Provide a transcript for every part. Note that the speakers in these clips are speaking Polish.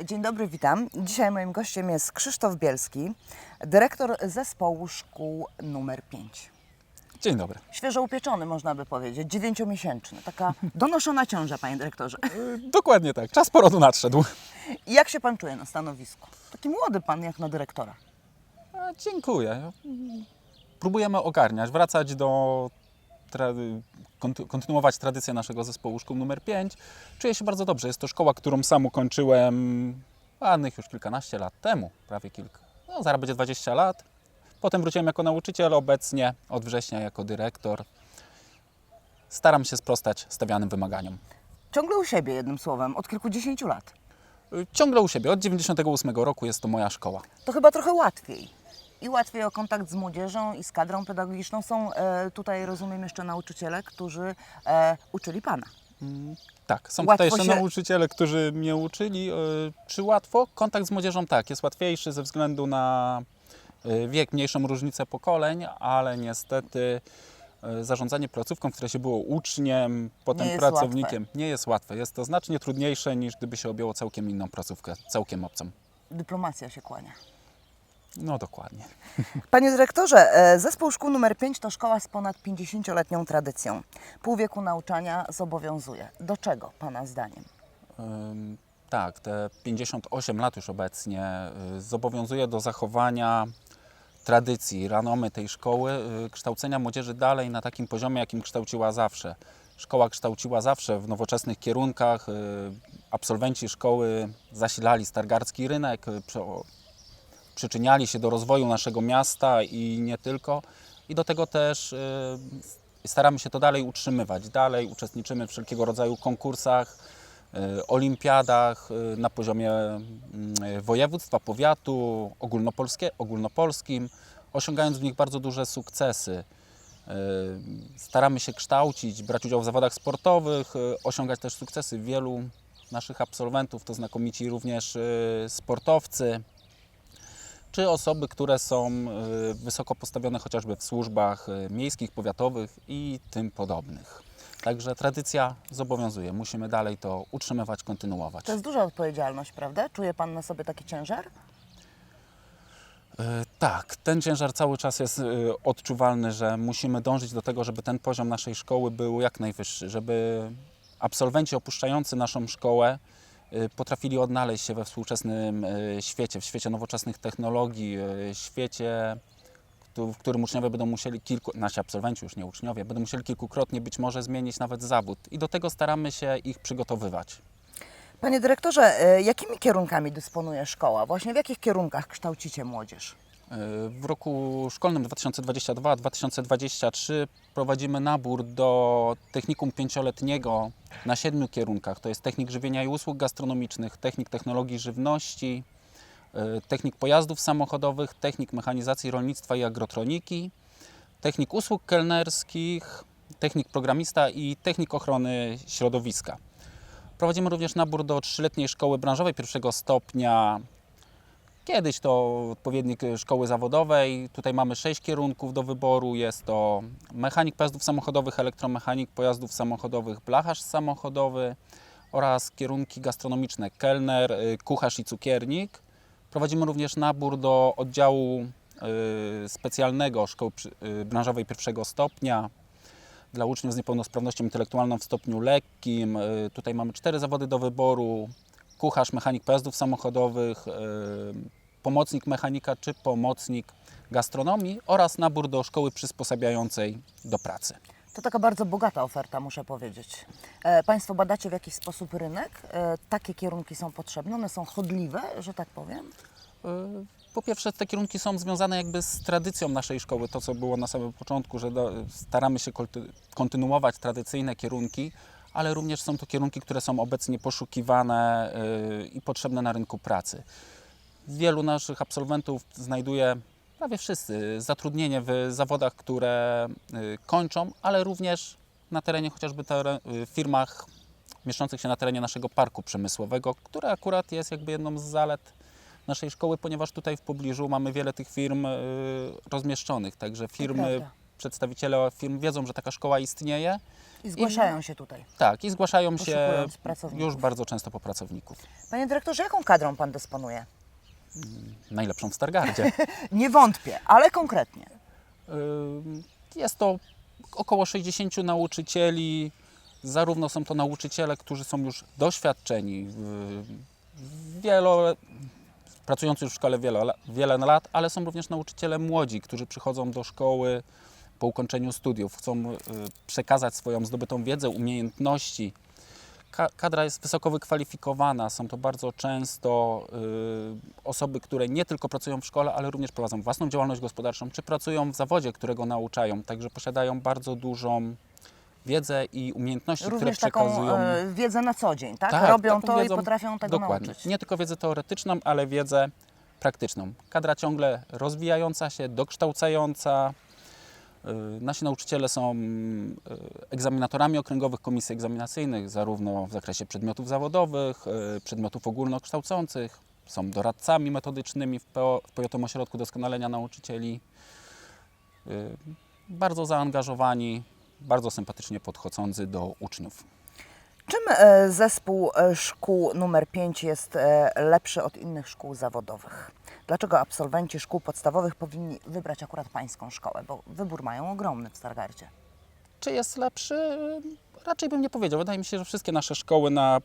Dzień dobry, witam. Dzisiaj moim gościem jest Krzysztof Bielski, dyrektor zespołu szkół numer 5. Dzień dobry. Świeżo upieczony, można by powiedzieć, dziewięciomiesięczny. Taka donoszona ciąża, panie dyrektorze. Y, Dokładnie tak. Czas porodu nadszedł. I jak się pan czuje na stanowisku? Taki młody pan jak na dyrektora. A, dziękuję. Próbujemy ogarniać, wracać do. Kontynuować tradycję naszego zespołu szkół numer 5. Czuję się bardzo dobrze. Jest to szkoła, którą sam ukończyłem ładnych już kilkanaście lat temu, prawie kilka. No, zaraz będzie 20 lat. Potem wróciłem jako nauczyciel, obecnie od września jako dyrektor. Staram się sprostać stawianym wymaganiom. Ciągle u siebie, jednym słowem, od kilkudziesięciu lat. Y, Ciągle u siebie. Od 98 roku jest to moja szkoła. To chyba trochę łatwiej. I łatwiej o kontakt z młodzieżą i z kadrą pedagogiczną. Są e, tutaj, rozumiem, jeszcze nauczyciele, którzy e, uczyli pana. Tak, są Łatwo tutaj jeszcze się- nauczyciele, którzy mnie uczyli. Yy, Czy łatwo? Kontakt z młodzieżą tak, jest łatwiejszy ze względu na wiek, mniejszą różnicę pokoleń, ale niestety zarządzanie placówką, w której się było uczniem, potem Nie pracownikiem, nie jest łatwe. Jest to znacznie trudniejsze niż gdyby się objęło całkiem inną placówkę, całkiem obcą. Dyplomacja się kłania. No dokładnie. Panie dyrektorze, e, zespół szkół numer 5 to szkoła z ponad 50-letnią tradycją. Pół wieku nauczania zobowiązuje. Do czego Pana zdaniem? Ym, Tak, te 58 lat już obecnie y, zobowiązuje do zachowania tradycji, ranomy tej szkoły, y, kształcenia młodzieży dalej na takim poziomie, jakim kształciła zawsze. Szkoła kształciła zawsze w nowoczesnych kierunkach. y, Absolwenci szkoły zasilali stargardzki rynek, przyczyniali się do rozwoju naszego miasta i nie tylko. I do tego też y, staramy się to dalej utrzymywać. Dalej uczestniczymy w wszelkiego rodzaju konkursach, y, olimpiadach y, na poziomie województwa, powiatu, ogólnopolskie, ogólnopolskim, osiągając w nich bardzo duże sukcesy. Staramy się kształcić, brać udział w zawodach sportowych, osiągać też sukcesy. Wielu naszych absolwentów to znakomici również sportowcy, czy osoby, które są y, wysoko postawione chociażby w służbach y, miejskich, powiatowych i tym podobnych. Także tradycja zobowiązuje. Musimy dalej to utrzymywać, kontynuować. To jest duża odpowiedzialność, prawda? Czuje Pan na sobie taki ciężar? Y, Tak, ten ciężar cały czas jest odczuwalny, że musimy dążyć do tego, żeby ten poziom naszej szkoły był jak najwyższy, żeby absolwenci opuszczający naszą szkołę potrafili odnaleźć się we współczesnym y, świecie, w świecie nowoczesnych technologii, y, świecie, w którym uczniowie będą musieli kilku, nasi absolwenci już nie uczniowie, będą musieli kilkukrotnie być może zmienić nawet zawód i do tego staramy się ich przygotowywać. Panie dyrektorze, jakimi kierunkami dysponuje szkoła? Właśnie w jakich kierunkach kształcicie młodzież? W roku szkolnym 2022-2023 prowadzimy nabór do technikum pięcioletniego na siedmiu kierunkach. To jest technik żywienia i usług gastronomicznych, technik technologii żywności, y, technik pojazdów samochodowych, technik mechanizacji rolnictwa i agrotroniki, technik usług kelnerskich, technik programista i technik ochrony środowiska. Prowadzimy również nabór do trzyletniej szkoły branżowej pierwszego stopnia Kiedyś to odpowiednik szkoły zawodowej. Tutaj mamy sześć kierunków do wyboru. Jest to mechanik pojazdów samochodowych, elektromechanik pojazdów samochodowych, blacharz samochodowy oraz kierunki gastronomiczne kelner, y, kucharz i cukiernik. Prowadzimy również nabór do oddziału y, specjalnego szkoły branżowej pierwszego stopnia dla uczniów z niepełnosprawnością intelektualną w stopniu lekkim. Tutaj mamy cztery zawody do wyboru. Kucharz, mechanik pojazdów samochodowych, y, pomocnik mechanika czy pomocnik gastronomii oraz nabór do szkoły przysposabiającej do pracy. To taka bardzo bogata oferta, muszę powiedzieć. E, Państwo badacie w jakiś sposób rynek? E, Takie kierunki są potrzebne, one są chodliwe, że tak powiem? Y, Po pierwsze, te kierunki są związane jakby z tradycją naszej szkoły, to co było na samym początku, że do, staramy się kontynuować tradycyjne kierunki, ale również są to kierunki, które są obecnie poszukiwane y, i potrzebne na rynku pracy. Wielu naszych absolwentów znajduje, prawie wszyscy, zatrudnienie w zawodach, które y, kończą, ale również na terenie chociażby tere- y, firmach mieszczących się na terenie naszego parku przemysłowego, które akurat jest jakby jedną z zalet naszej szkoły, ponieważ tutaj w pobliżu mamy wiele tych firm rozmieszczonych, także firmy. Przedstawiciele firm wiedzą, że taka szkoła istnieje I zgłaszają się tutaj. Tak, i zgłaszają się już bardzo często po pracowników. Panie dyrektorze, jaką kadrą Pan dysponuje? Najlepszą w Stargardzie. Nie wątpię, ale konkretnie. Jest to około 60 nauczycieli. Zarówno są to nauczyciele, którzy są już doświadczeni, wielo, pracujący już w szkole wiele, wiele lat, ale są również nauczyciele młodzi, którzy przychodzą do szkoły po ukończeniu studiów, chcą y, przekazać swoją zdobytą wiedzę, umiejętności. Ka- Kadra jest wysoko wykwalifikowana. Są to bardzo często y, osoby, które nie tylko pracują w szkole, ale również prowadzą własną działalność gospodarczą, czy pracują w zawodzie, którego nauczają. Także posiadają bardzo dużą wiedzę i umiejętności, Również które taką przekazują. e, wiedzę na co dzień, tak? Tak, Robią taką to wiedzą- i potrafią tego Dokładnie. nauczyć. Nie tylko wiedzę teoretyczną, ale wiedzę praktyczną. Kadra ciągle rozwijająca się, dokształcająca. Y, Nasi nauczyciele są y, egzaminatorami okręgowych komisji egzaminacyjnych, zarówno w zakresie przedmiotów zawodowych, y, przedmiotów ogólnokształcących, są doradcami metodycznymi w, PO, w Powiatowym Ośrodku Doskonalenia Nauczycieli. Bardzo zaangażowani, bardzo sympatycznie podchodzący do uczniów. Czym e, zespół e, szkół numer 5 jest e, lepszy od innych szkół zawodowych? Dlaczego absolwenci szkół podstawowych powinni wybrać akurat pańską szkołę? Bo wybór mają ogromny w Stargardzie. Czy jest lepszy? Raczej bym nie powiedział. Wydaje mi się, że wszystkie nasze szkoły na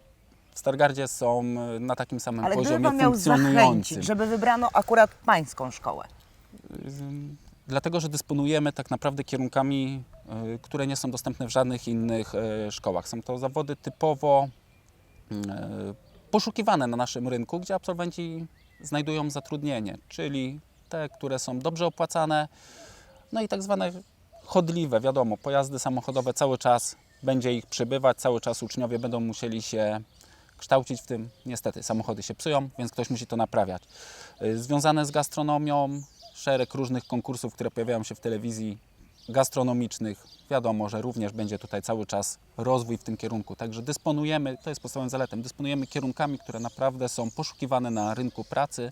w Stargardzie są na takim samym Ale gdyby poziomie pan miał zachęcić, żeby wybrano akurat pańską szkołę, Dlatego, że dysponujemy tak naprawdę kierunkami, które nie są dostępne w żadnych innych y, szkołach. Są to zawody typowo y, poszukiwane na naszym rynku, gdzie absolwenci znajdują zatrudnienie, czyli te, które są dobrze opłacane, no i tak zwane chodliwe, wiadomo, pojazdy samochodowe cały czas będzie ich przybywać, cały czas uczniowie będą musieli się kształcić w tym. Niestety, samochody się psują, więc ktoś musi to naprawiać. Y, Związane z gastronomią, szereg różnych konkursów, które pojawiają się w telewizji gastronomicznych. Wiadomo, że również będzie tutaj cały czas rozwój w tym kierunku. Także dysponujemy, to jest podstawowym zaletem, dysponujemy kierunkami, które naprawdę są poszukiwane na rynku pracy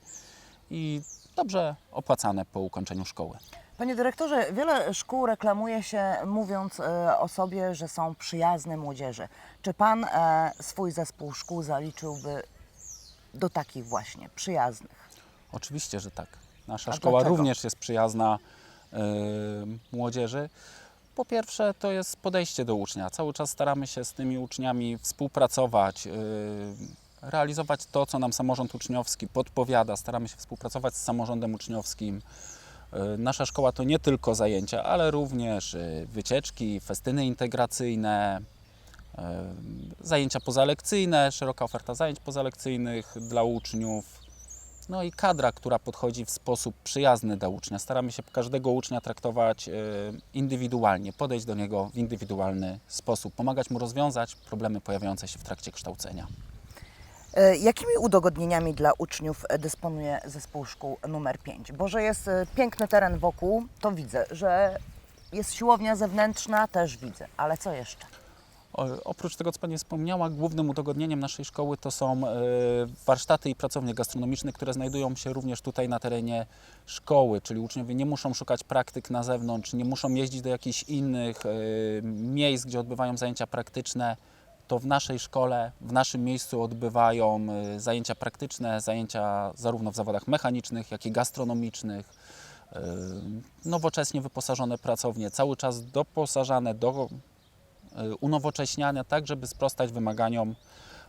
i dobrze opłacane po ukończeniu szkoły. Panie dyrektorze, wiele szkół reklamuje się mówiąc e, o sobie, że są przyjazne młodzieży. Czy pan e, swój zespół szkół zaliczyłby do takich właśnie przyjaznych? Oczywiście, że tak. Nasza A szkoła dlaczego? również jest przyjazna młodzieży. Po pierwsze, to jest podejście do ucznia. Cały czas staramy się z tymi uczniami współpracować, y, realizować to, co nam samorząd uczniowski podpowiada. Staramy się współpracować z samorządem uczniowskim. Y, Nasza szkoła to nie tylko zajęcia, ale również wycieczki, festyny integracyjne, zajęcia pozalekcyjne, szeroka oferta zajęć pozalekcyjnych dla uczniów. No i kadra, która podchodzi w sposób przyjazny dla ucznia. Staramy się każdego ucznia traktować e, indywidualnie, podejść do niego w indywidualny sposób, pomagać mu rozwiązać problemy pojawiające się w trakcie kształcenia. E, Jakimi udogodnieniami dla uczniów dysponuje zespół szkół numer 5? Bo że jest e, piękny teren wokół, to widzę, że jest siłownia zewnętrzna, też widzę, ale co jeszcze? Oprócz tego, co Pani wspomniała, głównym udogodnieniem naszej szkoły to są e, warsztaty i pracownie gastronomiczne, które znajdują się również tutaj na terenie szkoły, czyli uczniowie nie muszą szukać praktyk na zewnątrz, nie muszą jeździć do jakichś innych e, miejsc, gdzie odbywają zajęcia praktyczne. To w naszej szkole, w naszym miejscu odbywają e, zajęcia praktyczne, zajęcia zarówno w zawodach mechanicznych, jak i gastronomicznych. E, Nowocześnie wyposażone pracownie, cały czas doposażane do unowocześniania, tak żeby sprostać wymaganiom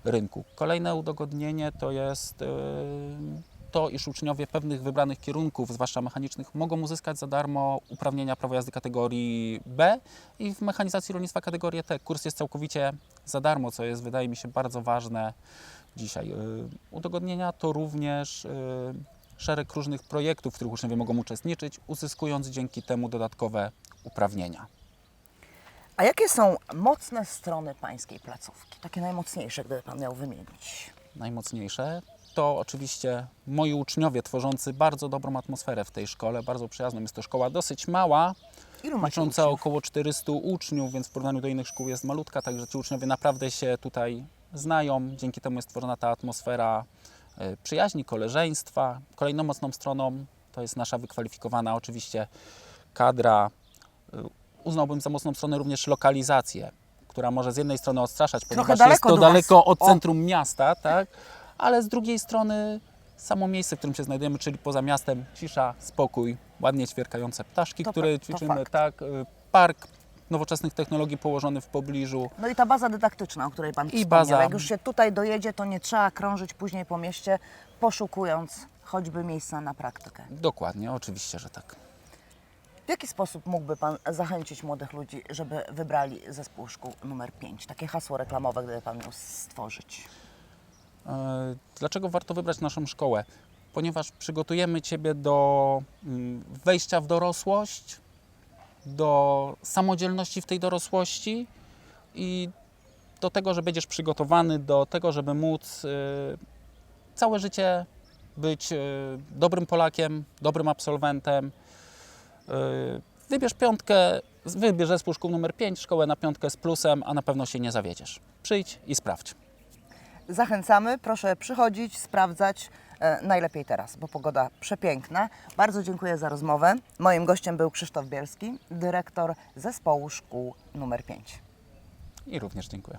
rynku. Kolejne udogodnienie to jest y, to, iż uczniowie pewnych wybranych kierunków, zwłaszcza mechanicznych, mogą uzyskać za darmo uprawnienia prawo jazdy kategorii B i w mechanizacji rolnictwa kategorii T. Kurs jest całkowicie za darmo, co jest, wydaje mi się, bardzo ważne dzisiaj. Y, Udogodnienia to również szereg różnych projektów, w których uczniowie mogą uczestniczyć, uzyskując dzięki temu dodatkowe uprawnienia. A jakie są mocne strony pańskiej placówki? Takie najmocniejsze, gdyby pan miał wymienić. najmocniejsze, to oczywiście moi uczniowie tworzący bardzo dobrą atmosferę w tej szkole, bardzo przyjazną. Jest to szkoła dosyć mała, Ilu licząca uczniów? około 400 uczniów, więc w porównaniu do innych szkół jest malutka, także ci uczniowie naprawdę się tutaj znają. Dzięki temu jest tworzona ta atmosfera e, przyjaźni, koleżeństwa. Kolejną mocną stroną to jest nasza wykwalifikowana oczywiście kadra. Uznałbym za mocną stronę również lokalizację, która może z jednej strony odstraszać, ponieważ jest to daleko od centrum miasta, tak? ale z drugiej strony samo miejsce, w którym się znajdujemy, czyli poza miastem, cisza, spokój, ładnie ćwierkające ptaszki, To które to ćwiczymy, fakt. tak? y, Park nowoczesnych technologii położony w pobliżu. No i ta baza dydaktyczna, o której Pan I wspomniał. baza. Jak już się tutaj dojedzie, to nie trzeba krążyć później po mieście, poszukując choćby miejsca na praktykę. Dokładnie, oczywiście, że tak. W jaki sposób mógłby Pan zachęcić młodych ludzi, żeby wybrali zespół szkół numer 5? Takie hasło reklamowe, gdyby Pan miał stworzyć. E, Dlaczego warto wybrać naszą szkołę? Ponieważ przygotujemy Ciebie do mm, wejścia w dorosłość, do samodzielności w tej dorosłości i do tego, że będziesz przygotowany do tego, żeby móc e, całe życie być e, dobrym Polakiem, dobrym absolwentem. E, Wybierz piątkę, wybierz zespół szkół numer 5, szkołę na piątkę z plusem, a na pewno się nie zawiedziesz. Przyjdź i sprawdź. Zachęcamy, proszę przychodzić, sprawdzać, e, najlepiej teraz, bo pogoda przepiękna. Bardzo dziękuję za rozmowę. Moim gościem był Krzysztof Bielski, dyrektor zespołu szkół numer 5. I również dziękuję.